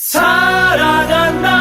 사랑한다.